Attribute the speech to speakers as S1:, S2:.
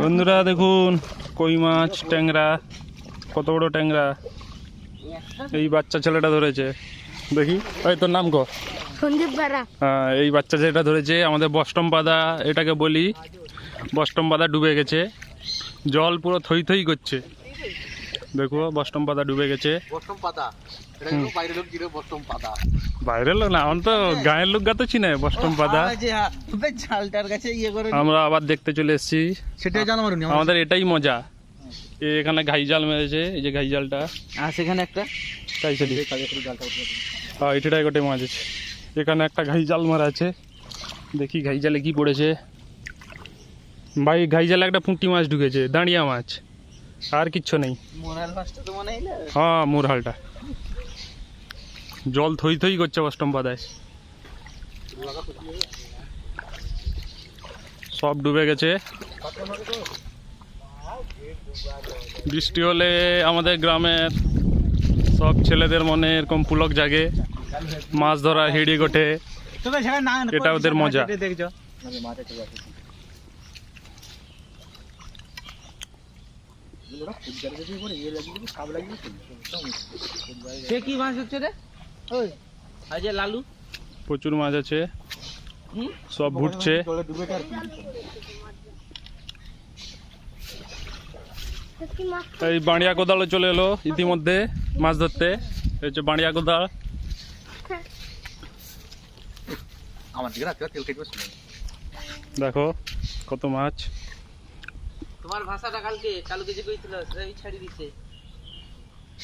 S1: বন্ধুরা দেখুন কই মাছ ট্যাংরা কত বড় ট্যাংরা। এই বাচ্চা ছেলেটা ধরেছে। দেখি ওই তোর নাম কো? হ্যাঁ এই বাচ্চা ছেলেটা ধরেছে আমাদের বষ্টম পাদা এটাকে বলি। বষ্টম পাদা ডুবে গেছে। জল পুরো থই থই করছে। দেখো বষ্টম পাতা ডুবে গেছে।
S2: বষ্টম পাতা। এটা কিন্তু বাইরের লোক বষ্টম পাতা।
S1: বাইরের লোক না আমার তো গায়ের লোক গাতো চিনে বষ্টম পাতা।
S2: ঝালটার কাছে ইয়ে করে
S1: আমরা আবার দেখতে চলে এসেছি।
S2: সেটাই জানো
S1: আমাদের এটাই মজা। এ এখানে ঘাই জাল মেরেছে এই যে ঘাই জালটা।
S2: আর সেখানে একটা
S1: তাই সেটি। হ্যাঁ এটাই গোটে মাছ আছে। এখানে একটা ঘাই জাল মারা আছে। দেখি ঘাই জালে কি পড়েছে। ভাই ঘাই জালে একটা পুঁটি মাছ ঢুকেছে দাঁড়িয়া মাছ। আর কিচ্ছু নেই। হ্যাঁ মুরহালটা। জল থই থই করছে অষ্টম পাদায়। সব ডুবে গেছে। বৃষ্টি হলে আমাদের গ্রামের সব ছেলেদের মনে এরকম পুলক জাগে। মাছ ধরা হিড়ি গোটে এটা ওদের মজা।
S2: সে কি মাছ হচ্ছে রে? ওই। আজ লালু।
S1: প্রচুর মাছ আছে। সব ঘুরছে এই বাঁড়িয়া কোদালও চলে এলো ইতিমধ্যে মাছ ধরতে। এই হচ্ছে বাঁড়িয়া কোদাল। দেখো কত মাছ।
S3: তোমার ভাষাটা কালকে কালকে যে কইছিল সেই ছাড়ি দিছে।